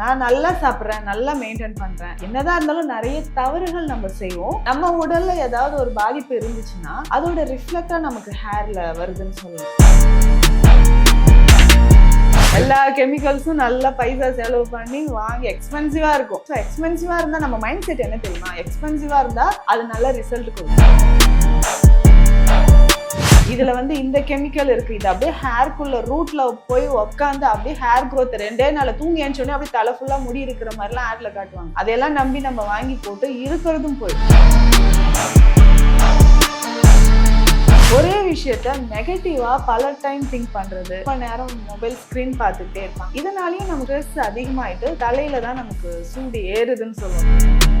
நான் நல்லா சாப்பிட்றேன் நல்லா மெயின்டைன் பண்றேன். என்னதான் இருந்தாலும் நிறைய தவறுகள் நம்ம செய்வோம். நம்ம உடல்ல ஏதாவது ஒரு பாதிப்பு இருந்துச்சுன்னா அதோட ரிஃப்ளெக்டா நமக்கு ஹேர்ல வருதுன்னு சொல்லுவோம். எல்லா கெமிக்கல்ஸும் நல்லா பைசா செலவு பண்ணி வாங்கி எக்ஸ்பென்சிவா இருக்கும். ஸோ எக்ஸ்பென்சிவா இருந்தா நம்ம மைண்ட் செட் என்ன தெரியுமா? எக்ஸ்பென்சிவா இருந்தா அது நல்ல ரிசல்ட் கொடுக்கும். இதுல வந்து இந்த கெமிக்கல் இருக்கு. இது அப்படியே ஹேர்க்குள்ள ரூட்ல போய் உட்காந்து அப்படியே ஹேர் க்ரோத் ரெண்டே நாள் தூங்கி எழுந்தோடனே அப்படியே தலை ஃபுல்லா முடி இருக்கிற மாதிரிலாம் ஆட்ல காட்டுவாங்க. அதையெல்லாம் நம்பி நம்ம வாங்கி போட்டு இருக்கிறதும் போயிடும் ஒரே விஷயத்த நெகட்டிவா பல டைம் திங்க் பண்றது. ரொம்ப நேரம் மொபைல் ஸ்கிரீன் பார்த்துட்டே இருப்பான் இதனாலயும் நமக்கு ஸ்ட்ரெஸ் அதிகமாயிட்டு தலையில தான் நமக்கு சூடு ஏறுதுன்னு சொல்லுவோம்.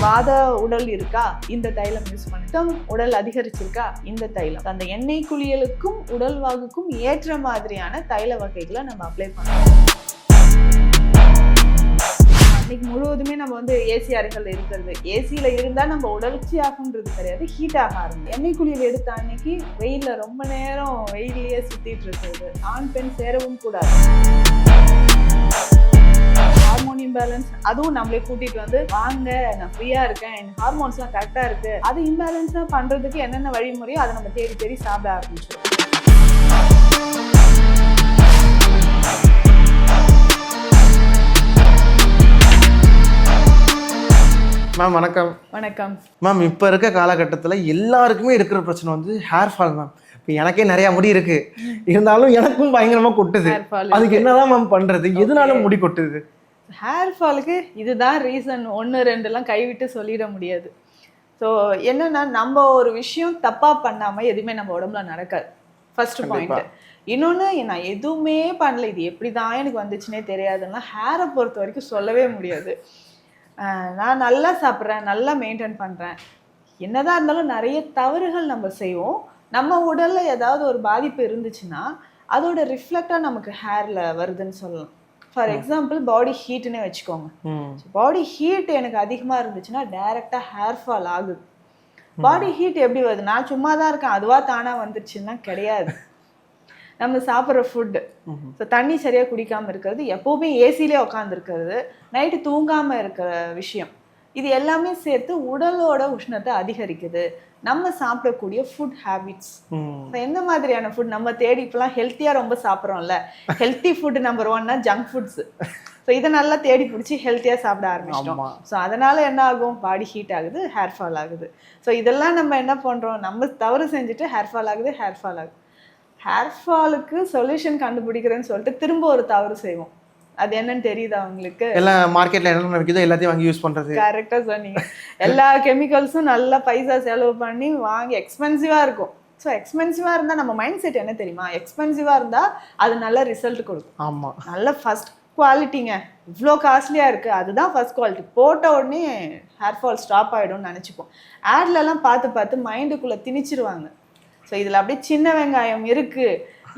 வாத உடல் இருக்கா? இந்த தைலம் யூஸ் பண்ணிட்டோம். உடல் அதிகரிச்சிருக்கா? இந்த தைலம். அந்த எண்ணெய் குளியலுக்கும் உடல் வாகுக்கும் ஏற்ற மாதிரியான தைல வகைகளை நம்ம அப்ளை பண்ணலாம் அன்னைக்கு முழுவதுமே நம்ம வந்து ஏசி அறைகள் இருக்கிறது. ஏசியில இருந்தா நம்ம உடற்சி ஆகுன்றது கிடையாது. ஹீட் ஆக ஆரம்பிக்கும். எண்ணெய் குளியல் எடுத்த அன்னைக்கு வெயிலில் ரொம்ப நேரம் வெயிலேயே சுத்திட்டு இருக்கிறது. ஆண் பெண் சேரவும் கூடாது. ஹார்மோன் இம்பேலன்ஸ் அதுவும் நம்மளே கூட்டிட்டு வந்து வாங்க நான் ஃப்ரீயா இருக்கேன் என் ஹார்மோன்ஸ்லாம் கரெக்டா இருக்கு. அது இம்பேலன்ஸா பண்றதுக்கு என்னென்ன வழிமுறையோ அதை நம்ம தேடி தேடி சாப்பிட ஆரம்பிச்சிடும் மேம் வணக்கம். வணக்கம். மேம் இப்போ இருக்க காலகட்டத்தில் எல்லாருக்குமே இருக்கிற பிரச்சனை வந்து ஹேர் ஃபால் மேம் இப்போ எனக்கே நிறைய முடி இருக்கு. இருந்தாலும் எனக்கும் பயங்கரமா கொட்டுது. அதுக்கு என்னதான் மேம் பண்றது? எதனால முடி கொட்டுது. ஹேர் ஃபாலுக்கு இதுதான் ரீசன் ஒன்று ரெண்டுலாம் கைவிட்டு சொல்லிட முடியாது. ஸோ என்னன்னா நம்ம ஒரு விஷயம் தப்பா பண்ணாம எதுவுமே நம்ம உடம்புல நடக்காது. ஃபர்ஸ்ட் பாயிண்ட் இன்னொன்று நான் எதுவுமே பண்ணல. இது எப்படி தான் எனக்கு வந்துச்சுன்னே தெரியாதுன்னா ஹேரை பொறுத்த வரைக்கும் சொல்லவே முடியாது. நான் நல்லா சாப்பிட்றேன் நல்லா மெயின்டைன் பண்ணுறேன் என்னதான் இருந்தாலும் நிறைய தவறுகள் நம்ம செய்வோம். நம்ம உடல்ல ஏதாவது ஒரு பாதிப்பு இருந்துச்சுன்னா அதோட ரிஃப்ளெக்டாக நமக்கு ஹேர்ல வருதுன்னு சொல்லலாம். ஃபார் எக்ஸாம்பிள் பாடி ஹீட்னே வச்சுக்கோங்க. பாடி ஹீட் எனக்கு அதிகமாக இருந்துச்சுன்னா டைரெக்டாக ஹேர் ஃபால் ஆகுது. பாடி ஹீட் எப்படி வருது? நான் சும்மா தான் இருக்கேன். அதுவாக தானாக வந்துருச்சுன்னா கிடையாது. நம்ம சாப்பிட்ற ஃபுட்டு. ஸோ தண்ணி சரியாக குடிக்காமல் இருக்கிறது எப்போவுமே ஏசிலே உட்காந்துருக்கிறது நைட்டு தூங்காமல் இருக்கிற விஷயம். இது எல்லாமே சேர்த்து உடலோட உஷ்ணத்தை அதிகரிக்குது. நம்ம சாப்பிடக்கூடிய ஃபுட் ஹேபிட்ஸ் எந்த மாதிரியான ஃபுட் நம்ம தேடி இப்பெல்லாம் ஹெல்த்தியாக ரொம்ப சாப்பிட்றோம்ல. ஹெல்த்தி ஃபுட் நம்பர் ஒன்னா ஜங்க் ஃபுட்ஸ் ஸோ இதை நல்லா தேடி பிடிச்சி ஹெல்த்தியாக சாப்பிட ஆரம்பிச்சிட்டோம். ஸோ அதனால என்ன ஆகும்? பாடி ஹீட் ஆகுது ஹேர் ஃபால் ஆகுது. ஸோ இதெல்லாம் நம்ம என்ன பண்ணுறோம் நம்ம தவறு செஞ்சுட்டு ஹேர் ஃபால் ஆகுது ஹேர் ஃபால் ஆகுது. ஹேர் ஃபாலுக்கு சொல்யூஷன் கண்டுபிடிக்கிறேன்னு சொல்லிட்டு திரும்ப ஒரு தவறு செய்வோம். அது என்னன்னு தெரியுதா உங்களுக்கு? எல்லாம் மார்க்கெட்ல என்னென்ன விற்கிதோ எல்லாத்தையும் வாங்கி யூஸ் பண்றது. கரெக்டாக சொன்னீங்க. எல்லா கெமிக்கல்ஸும் நல்லா பைசா செலவு பண்ணி வாங்கி எக்ஸ்பென்சிவாக இருக்கும். ஸோ எக்ஸ்பென்சிவாக இருந்தால் நம்ம மைண்ட் செட் என்ன தெரியுமா? எக்ஸ்பென்சிவாக இருந்தால் அது நல்ல ரிசல்ட் கொடுக்கும். ஆமா. நல்ல ஃபர்ஸ்ட் குவாலிட்டிங்க இவ்வளோ காஸ்ட்லியாக இருக்குது அதுதான் ஃபர்ஸ்ட் குவாலிட்டி போட்ட உடனே ஹேர் ஃபால் ஸ்டாப் ஆகிடும்னு நினச்சிப்போம். ஆட்லலாம் பார்த்து பார்த்து மைண்டுக்குள்ளே திணிச்சிருவாங்க. ஸோ இதில் அப்படியே சின்ன வெங்காயம் இருக்குது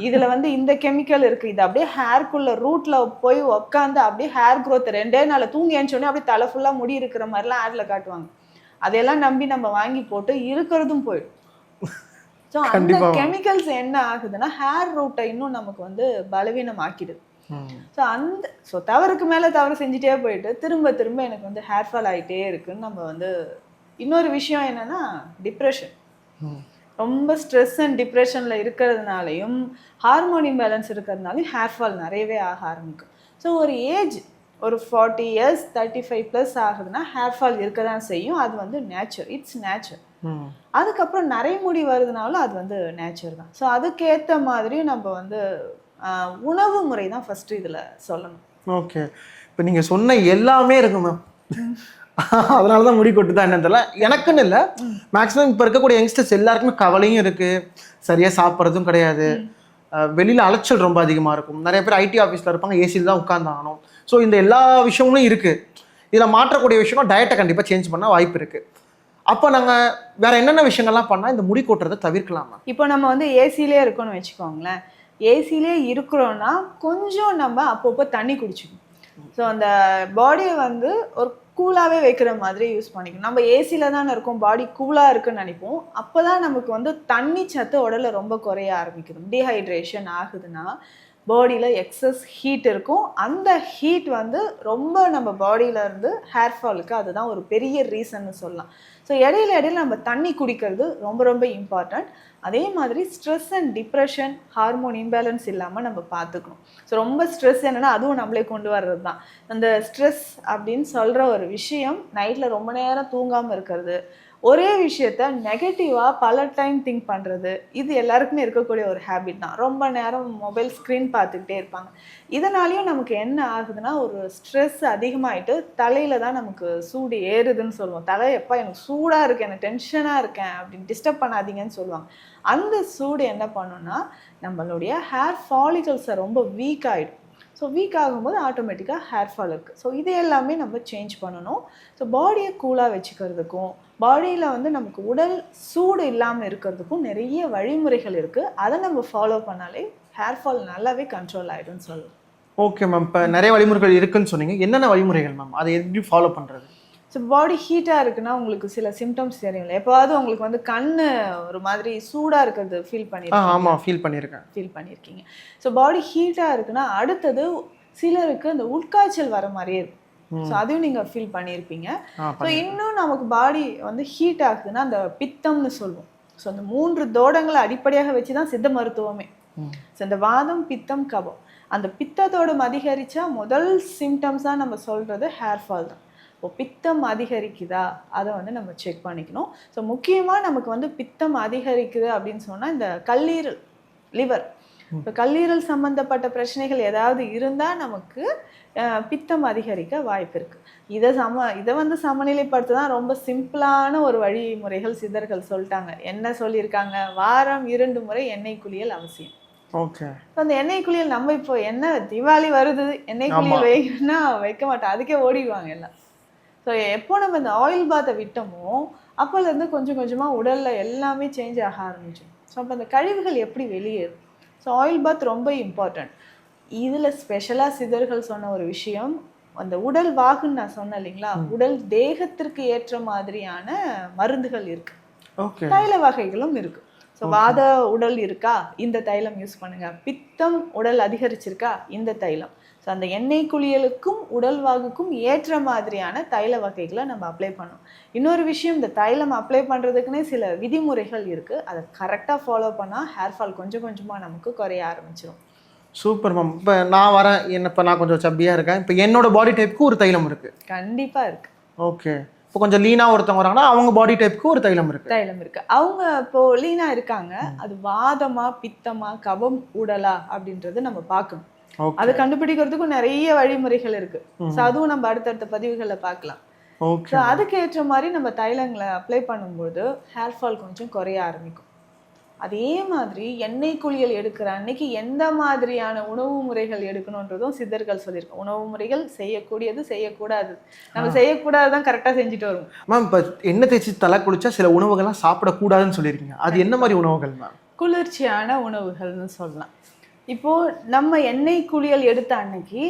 இதில் வந்து இந்த கெமிக்கல் இருக்குது இது அப்படியே ஹேர்க்குள்ள ரூட்டில் போய் உட்காந்து அப்படியே ஹேர் growth ரெண்டே நாளில் தூங்கி எழுந்தோடனே அப்படியே தலை ஃபுல்லாக முடி இருக்கிற மாதிரிலாம் ஆடில் காட்டுவாங்க அதையெல்லாம் நம்பி நம்ம வாங்கி போட்டு இருக்கிறதும் போயிடும் ஸோ அந்த. கெமிக்கல்ஸ் என்ன ஆகுதுன்னா ஹேர் ரூட்டை இன்னும் நமக்கு வந்து பலவீனம் ஆக்கிடுது. ஸோ அந்த ஸோ தவறுக்கு மேலே தவறு செஞ்சுட்டே போயிட்டு திரும்ப திரும்ப எனக்கு வந்து ஹேர் ஃபால் ஆகிட்டே இருக்குன்னு நம்ம வந்து இன்னொரு விஷயம் என்னன்னா டிப்ரெஷன். ரொம்ப ஸ்ட்ரெஸ் அண்ட் டிப்ரெஷனில் இருக்கிறதுனாலையும் ஹார்மோன் இம்பேலன்ஸ் இருக்கிறதுனாலையும் ஹேர் ஃபால் நிறையவே ஆக ஆரம்பிக்கும். ஸோ ஒரு ஏஜ் ஒரு forty years thirty five plus ஆகுதுன்னா ஹேர் ஃபால் இருக்க தான் செய்யும். அது வந்து நேச்சர் இட்ஸ் நேச்சர் அதுக்கப்புறம் நரைமுடி வருதுனாலும் அது வந்து நேச்சர் தான். ஸோ அதுக்கேற்ற மாதிரி நம்ம வந்து உணவு முறை தான் ஃபர்ஸ்ட் இதில் சொல்லணும். ஓகே இப்போ நீங்க சொன்ன எல்லாமே இருக்கு மேம் அதனால தான் முடி கொட்டுதா என்னன்னு தெரியல. எனக்குன்னு இல்லை. மேக்ஸிமம் இப்போ இருக்கக்கூடிய யங்ஸ்டர்ஸ் எல்லாருக்குமே கவலையும் இருக்கு. சரியா சாப்பிட்றதும் கிடையாது. வெளியில அலைச்சல் ரொம்ப அதிகமா இருக்கும். நிறைய பேர் ஐடி ஆஃபீஸில் இருப்பாங்க ஏசியில் தான் உட்காந்தாகணும் ஸோ இந்த எல்லா விஷயங்களும் இருக்கு. இதில் மாற்றக்கூடிய விஷயம் டயட்டை கண்டிப்பாக சேஞ்ச் பண்ண வாய்ப்பு இருக்கு. அப்போ நாங்கள் வேற என்னென்ன விஷயங்கள்லாம் பண்ணால் இந்த முடி கொட்டுறதை தவிர்க்கலாமா? இப்போ நம்ம வந்து ஏசிலே இருக்கோம்னு வச்சுக்கோங்களேன். ஏசிலே இருக்கிறோன்னா கொஞ்சம் நம்ம அப்பப்போ தண்ணி குடிச்சுக்கணும். ஸோ அந்த பாடியை வந்து ஒரு கூலாகவே வைக்கிற மாதிரி யூஸ் பண்ணிக்கணும். நம்ம ஏசியில் தானே இருக்கோம் பாடி கூலாக இருக்குன்னு நினைப்போம். அப்போ தான் நமக்கு வந்து தண்ணி சத்து உடலில் ரொம்ப குறைய ஆரம்பிக்குது. டீஹைட்ரேஷன் ஆகுதுன்னா பாடியில் எக்ஸஸ் ஹீட் இருக்கும். அந்த ஹீட் வந்து ரொம்ப நம்ம பாடியிலேருந்து ஹேர் ஃபாலுக்கு அதுதான் ஒரு பெரிய ரீசன்னு சொல்லலாம். ஸோ இடையில இடையில நம்ம தண்ணி குடிக்கிறது ரொம்ப ரொம்ப இம்பார்ட்டண்ட் அதே மாதிரி stress and depression hormone imbalance இல்லாமல் நம்ம பார்த்துக்கணும். ஸோ ரொம்ப ஸ்ட்ரெஸ் என்னென்னா அதுவும் நம்மளே கொண்டு வர்றது தான் அந்த ஸ்ட்ரெஸ் அப்படின்னு சொல்கிற ஒரு விஷயம் நைட்டில் ரொம்ப நேரம் தூங்காமல் இருக்கிறது ஒரே விஷயத்த நெகட்டிவாக பல டைம் திங்க் பண்ணுறது இது எல்லாருக்குமே இருக்கக்கூடிய ஒரு ஹேபிட் தான். ரொம்ப நேரம் மொபைல் ஸ்க்ரீன் பார்த்துக்கிட்டே இருப்பாங்க. இதனாலையும் நமக்கு என்ன ஆகுதுன்னா ஒரு ஸ்ட்ரெஸ் அதிகமாயிட்டு தலையில் தான் நமக்கு சூடு ஏறுதுன்னு சொல்லுவோம். தலை எப்போ எனக்கு சூடாக இருக்கேன் எனக்கு டென்ஷனாக இருக்கேன் அப்படின்னு டிஸ்டர்ப் பண்ணாதீங்கன்னு சொல்லுவாங்க. அந்த சூடு என்ன பண்ணுன்னா நம்மளுடைய ஹேர் ஃபாலிகல்ஸை ரொம்ப வீக் ஆகிடும் ஸோ வீக் ஆகும்போது ஆட்டோமேட்டிக்காக ஹேர் ஃபால் இருக்குது ஸோ இது எல்லாமே நம்ம சேஞ்ச் பண்ணணும். ஸோ பாடியை கூலாக வச்சுக்கிறதுக்கும் பாடியில் வந்து நமக்கு உடல் சூடு இல்லாமல் இருக்கிறதுக்கும் நிறைய வழிமுறைகள் இருக்குது அதை நம்ம ஃபாலோ பண்ணாலே ஹேர் ஃபால் நல்லாவே கண்ட்ரோல் ஆகிடும்னு சொல்லலாம் ஓகே மேம் இப்போ நிறைய வழிமுறைகள் இருக்குன்னு சொன்னீங்க. என்னென்ன வழிமுறைகள் மேம் அதை எப்படி ஃபாலோ பண்ணுறது ஸோ பாடி ஹீட்டாக இருக்குன்னா உங்களுக்கு சில சிம்டம்ஸ் தெரியும்ல. எப்போவாவது உங்களுக்கு வந்து கண்ணு ஒரு மாதிரி சூடாக இருக்கிறது ஃபீல் ஆ பண்ணிருக்கீங்க. ஆமாம் ஃபீல் பண்ணியிருக்கேன் ஃபீல் பண்ணியிருக்கீங்க ஸோ பாடி ஹீட்டாக இருக்குன்னா அடுத்தது சிலருக்கு அந்த உட்காய்ச்சல் வர மாதிரியே இருக்கும். ஸோ அதையும் நீங்கள் ஃபீல் பண்ணியிருப்பீங்க ஸோ இன்னும் நமக்கு பாடி வந்து ஹீட் ஆகுதுன்னா அந்த பித்தம்னு சொல்லுவோம். ஸோ அந்த மூன்று தோடங்களை அடிப்படையாக வச்சு தான் சித்த மருத்துவமே. ஸோ இந்த வாதம் பித்தம் கபம். அந்த பித்தத்தோடம் அதிகரிச்சா முதல் சிம்டம்ஸாக நம்ம சொல்றது ஹேர் ஃபால் தான். இப்போ பித்தம் அதிகரிக்குதா? அதை வந்து நம்ம செக் பண்ணிக்கணும். ஸோ முக்கியமாக நமக்கு வந்து பித்தம் அதிகரிக்குது அப்படின்னு சொன்னால் இந்த கல்லீரல் லிவர் இப்போ கல்லீரல் சம்பந்தப்பட்ட பிரச்சனைகள் ஏதாவது இருந்தால் நமக்கு பித்தம் அதிகரிக்க வாய்ப்பு இருக்குது இதை சம இதை வந்து சமநிலைப்படுத்த தான் ரொம்ப சிம்பிளான ஒரு வழிமுறைகள் சித்தர்கள் சொல்லிட்டாங்க. என்ன சொல்லியிருக்காங்க? வாரம் இரண்டு முறை எண்ணெய் குளியல் அவசியம். ஓகே. அந்த எண்ணெய் குளியல் நம்ம இப்போ என்ன தீபாவளி வருது எண்ணெய் குளியல் வைக்கணும்னா வைக்க மாட்டோம். அதுக்கே ஓடிடுவாங்க எல்லாம். ஸோ எப்போ நம்ம இந்த ஆயில் பாத்தை விட்டோமோ அப்போலேருந்து கொஞ்சம் கொஞ்சமாக உடலில் எல்லாமே சேஞ்ச் ஆக ஆரம்பிச்சோம் ஸோ அப்போ அந்த கழிவுகள் எப்படி வெளியேறும்? ஸோ ஆயில் பாத் ரொம்ப இம்பார்ட்டன்ட் இதில் ஸ்பெஷலாக சிதர்கள் சொன்ன ஒரு விஷயம் அந்த உடல் வாகுன்னு நான் சொன்னேன் இல்லைங்களா? உடல் தேகத்திற்கு ஏற்ற மாதிரியான மருந்துகள் இருக்கு. ஓகே. தைல வகைகளும் இருக்கு. ஸோ வாத உடல் இருக்கா? இந்த தைலம் யூஸ் பண்ணுங்க. பித்தம் உடல் அதிகரிச்சிருக்கா? இந்த தைலம். ஸோ அந்த எண்ணெய் குளியலுக்கும் உடல் வாகுக்கும் ஏற்ற மாதிரியான தைல வகைகளை நம்ம அப்ளை பண்ணணும். இன்னொரு விஷயம் இந்த தைலம் அப்ளை பண்ணுறதுக்குன்னே சில விதிமுறைகள் இருக்கு. அதை கரெக்டாக ஃபாலோ பண்ணால் ஹேர் ஃபால் கொஞ்சம் கொஞ்சமாக நமக்கு குறைய ஆரம்பிச்சிடும் சூப்பர் மேம் இப்போ நான் வரேன். என்ன இப்போ நான் கொஞ்சம் சப்பியாக இருக்கேன். இப்போ என்னோட பாடி டைப்புக்கு ஒரு தைலம் இருக்குது கண்டிப்பா இருக்கு. ஓகே இப்போ கொஞ்சம் லீனாக ஒருத்தவங்க வராங்கன்னா அவங்க பாடி டைப்புக்கு ஒரு தைலம் இருக்குது தைலம் இருக்கு. அவங்க இப்போ லீனா இருக்காங்க. அது வாதமா பித்தமா கபம் உடலா அப்படின்றது நம்ம பார்க்கணும். அதை கண்டுபிடிக்கிறதுக்கும் நிறைய வழிமுறைகள் இருக்கு. ஸோ அதுவும் நம்ம அடுத்தடுத்த பதிவுகளை பார்க்கலாம். ஸோ அதுக்கு ஏற்ற மாதிரி நம்ம தைலங்களை அப்ளை பண்ணும்போது ஹேர் ஃபால் கொஞ்சம் குறைய ஆரம்பிக்கும். அதே மாதிரி எண்ணெய் குளியல் எடுக்கிற அன்னைக்கு எந்த மாதிரியான உணவு முறைகள் எடுக்கணுன்றதும் சித்தர்கள் சொல்லியிருக்கோம் உணவு முறைகள் செய்யக்கூடியது செய்யக்கூடாது. நம்ம செய்யக்கூடாது தான் கரெக்டாக செஞ்சுட்டு வருவோம். மேம் இப்போ எண்ணெய் தேய்ச்சி தலை குளிச்சா சில உணவுகள்லாம் சாப்பிடக்கூடாதுன்னு சொல்லியிருக்கீங்க. அது என்ன மாதிரி உணவுகள் மேம் குளிர்ச்சியான உணவுகள்னு சொல்லலாம். இப்போது நம்ம எண்ணெய் குளியல் எடுத்த அன்னைக்கு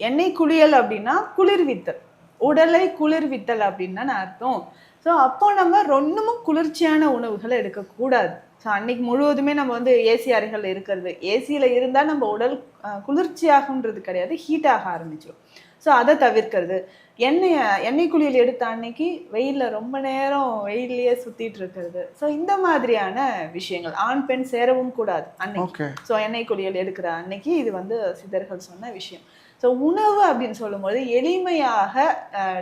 எண்ணெய் குளியல் அப்படின்னா குளிர்வித்தல் உடலை குளிர்வித்தல் அப்படின்னு அர்த்தம். ஸோ அப்போ நம்ம ரொம்பவும் குளிர்ச்சியான உணவுகளை எடுக்கக்கூடாது. ஸோ அன்னைக்கு முழுவதுமே நம்ம வந்து ஏசி அறைகள் இருக்கிறது. ஏசியில் இருந்தால் நம்ம உடல் குளிர்ச்சியாகுன்றது கிடையாது. ஹீட் ஆக ஆரம்பிச்சிடும் ஸோ அதை தவிர்க்கிறது. எண்ணெய் எண்ணெய் குளியல் எடுத்த அன்னைக்கு வெயிலில் ரொம்ப நேரம் வெயிலையே சுற்றிட்டு இருக்கிறது. ஸோ இந்த மாதிரியான விஷயங்கள். ஆண் பெண் சேரவும் கூடாது அன்னைக்கு. ஸோ எண்ணெய் குளியல் எடுக்கிற அன்னைக்கு இது வந்து சித்தர்கள் சொன்ன விஷயம். ஸோ உணவு அப்படின்னு சொல்லும்போது எளிமையாக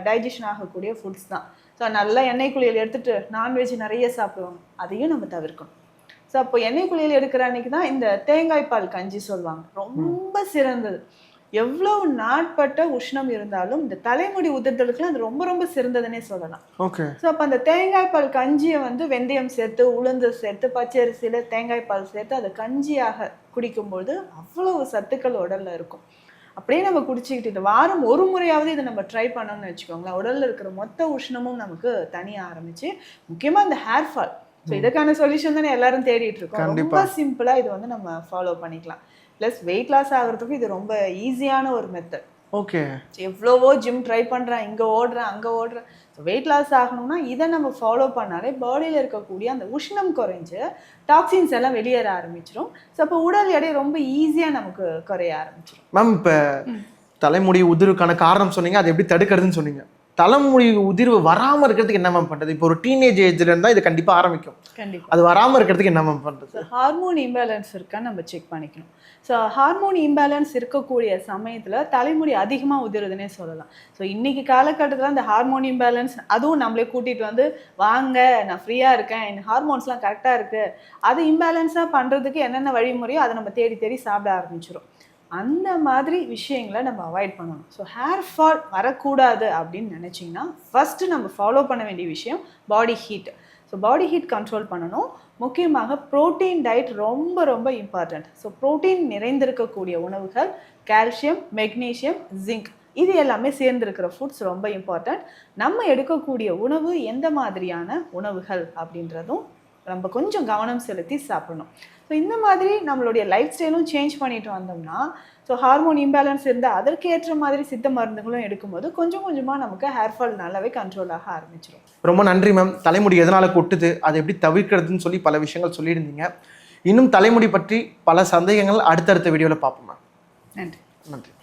டைஜஷன் ஆகக்கூடிய ஃபுட்ஸ் தான். ஸோ நல்லா எண்ணெய் குளியல் எடுத்துட்டு நான்வெஜ் நிறைய சாப்பிடுவாங்க அதையும் நம்ம தவிர்க்கணும். ஸோ அப்போ எண்ணெய் குளியல் எடுக்கிற அன்னைக்கு தான் இந்த தேங்காய் பால் கஞ்சி சொல்லுவாங்க. ரொம்ப சிறந்தது. எவ்வளவு நாட்பட்ட உஷ்ணம் இருந்தாலும் இந்த தலைமுடி உதிர்தலுக்குலாம் அது ரொம்ப ரொம்ப சிறந்ததுன்னே சொல்லலாம். ஓகே. ஸோ அப்போ அந்த தேங்காய் பால் கஞ்சியை வந்து வெந்தயம் சேர்த்து உளுந்து சேர்த்து பச்சரிசியில் தேங்காய் பால் சேர்த்து அதை கஞ்சியாக குடிக்கும்போது அவ்வளவு சத்துக்கள் உடல்ல இருக்கும். அப்படியே நம்ம குடிச்சிக்கிட்டு இந்த வாரம் ஒரு முறையாவது இதை நம்ம ட்ரை பண்ணோம்னு வச்சுக்கோங்களேன். உடல்ல இருக்கிற மொத்த உஷ்ணமும் நமக்கு தனிய ஆரம்பிச்சு முக்கியமா இந்த ஹேர் ஃபால் ஸோ இதுக்கான சொல்யூஷன் தானே எல்லாரும் தேடிட்டு இருக்கோம். ரொம்ப சிம்பிளா இது வந்து நம்ம ஃபாலோ பண்ணிக்கலாம். ப்ளஸ் வெயிட் லாஸ் ஆகிறதுக்கும் இது ரொம்ப ஈஸியான ஒரு மெத்தட் ஓகே எவ்வளவோ ஜிம் ட்ரை பண்ணுறேன் இங்கே ஓடுறேன் அங்கே ஓடுறேன் வெயிட் லாஸ் ஆகணும்னா இதை நம்ம ஃபாலோ பண்ணாலே பாடியில் இருக்கக்கூடிய அந்த உஷ்ணம் குறைஞ்சு டாக்ஸின்ஸ் எல்லாம் வெளியேற ஆரம்பிச்சிரும். ஸோ அப்போ உடல் எடை ரொம்ப ஈஸியாக நமக்கு குறைய ஆரம்பிச்சிரும். மேம் இப்போ தலைமுடி உதிர்வுக்கான காரணம் சொன்னீங்க அதை எப்படி தடுக்கிறதுன்னு சொன்னீங்க. தலைமுடி உதிர்வு வராமல் இருக்கிறதுக்கு என்ன மேம் பண்ணுறது இப்போ ஒரு டீனேஜ் ஏஜ்ல இருந்தால் இது கண்டிப்பாக ஆரம்பிக்கும். அது வராமல் இருக்கிறதுக்கு என்ன மேம் பண்ணுறது ஹார்மோன் இம்பேலன்ஸ் இருக்கான்னு நம்ம செக் பண்ணிக்கணும். ஸோ ஹார்மோன் இம்பேலன்ஸ் இருக்கக்கூடிய சமயத்தில் தலைமுடி அதிகமாக உதிருதுன்னே சொல்லலாம். ஸோ இன்னைக்கு காலகட்டத்தில் அந்த ஹார்மோன் இம்பேலன்ஸ் அதுவும் நம்மளே கூட்டிகிட்டு வந்து வாங்க நான் ஃப்ரீயாக இருக்கேன். என் ஹார்மோன்ஸ்லாம் கரெக்டாக இருக்குது அது இம்பேலன்ஸாக பண்ணுறதுக்கு என்னென்ன வழிமுறையோ அதை நம்ம தேடி தேடி சாப்பிட ஆரம்பிச்சிரும். அந்த மாதிரி விஷயங்களை நம்ம அவாய்ட் பண்ணணும். ஸோ ஹேர் ஃபால் வரக்கூடாது அப்படின்னு நினச்சிங்கன்னா ஃபஸ்ட்டு நம்ம ஃபாலோ பண்ண வேண்டிய விஷயம் body heat so body heat control பண்ணணும். முக்கியமாக புரோட்டீன் டயட் ரொம்ப ரொம்ப இம்பார்ட்டண்ட் ஸோ புரோட்டீன் நிறைந்திருக்கக்கூடிய உணவுகள் கால்சியம் மெக்னீசியம் ஜிங்க் இது எல்லாமே சேர்ந்திருக்கிற ஃபுட்ஸ் ரொம்ப இம்பார்ட்டண்ட் நம்ம எடுக்கக்கூடிய உணவு எந்த மாதிரியான உணவுகள் அப்படின்றதும் நம்ம கொஞ்சம் கவனம் செலுத்தி சாப்பிடணும். ஸோ இந்த மாதிரி நம்மளுடைய லைஃப் ஸ்டைலும் சேஞ்ச் பண்ணிட்டு வந்தோம்னா ஸோ ஹார்மோன் இம்பேலன்ஸ் இருந்தால் அதற்கேற்ற மாதிரி சித்த மருந்துகளும் எடுக்கும்போது கொஞ்சம் கொஞ்சமாக நமக்கு ஹேர் ஃபால் நல்லாவே கண்ட்ரோல் ஆக ஆரம்பிச்சிடும் ரொம்ப நன்றி மேம் தலைமுடி எதனால கொட்டுது அதை எப்படி தவிர்க்கிறதுன்னு சொல்லி பல விஷயங்கள் சொல்லியிருந்தீங்க. இன்னும் தலைமுடி பற்றி பல சந்தேகங்கள் அடுத்தடுத்த வீடியோவில் பார்ப்போம் மேம் நன்றி. நன்றி.